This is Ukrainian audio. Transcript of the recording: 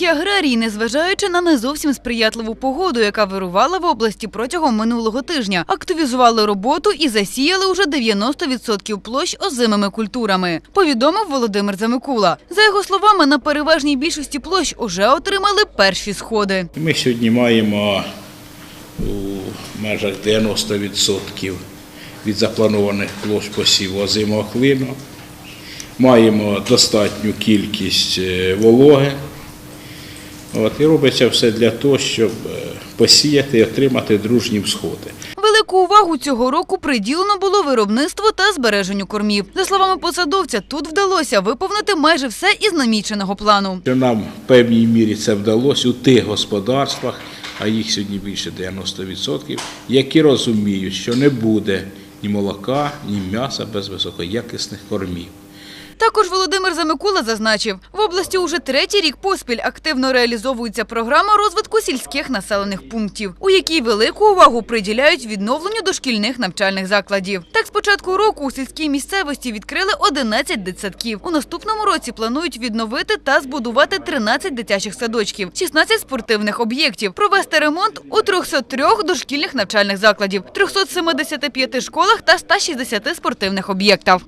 Сільські аграрії, незважаючи на не зовсім сприятливу погоду, яка вирувала в області протягом минулого тижня, активізували роботу і засіяли уже 90% площ озимими культурами. Повідомив Володимир Замикула. За його словами, на переважній більшості площ уже отримали перші сходи. Ми сьогодні маємо у межах 90% від запланованих площ посіву озимого клину. Маємо достатню кількість е, вологи. От, і робиться все для того, щоб е, посіяти і отримати дружні всходи. Велику увагу цього року приділено було виробництву та збереженню кормів. За словами посадовця, тут вдалося виповнити майже все із наміченого плану. Що нам в певній мірі це вдалося у тих господарствах, а їх сьогодні більше 90%, які розуміють, що не буде ні молока, ні м'яса без високоякісних кормів. Також Володимир Замикула зазначив, в області уже третій рік поспіль активно реалізовується програма розвитку сільських населених пунктів, у якій велику увагу приділяють відновленню дошкільних навчальних закладів. Так, з початку року у сільській місцевості відкрили 11 дитсадків. У наступному році планують відновити та збудувати 13 дитячих садочків, 16 спортивних об'єктів, провести ремонт у 303 дошкільних навчальних закладів, 375 школах та 160 спортивних об'єктах.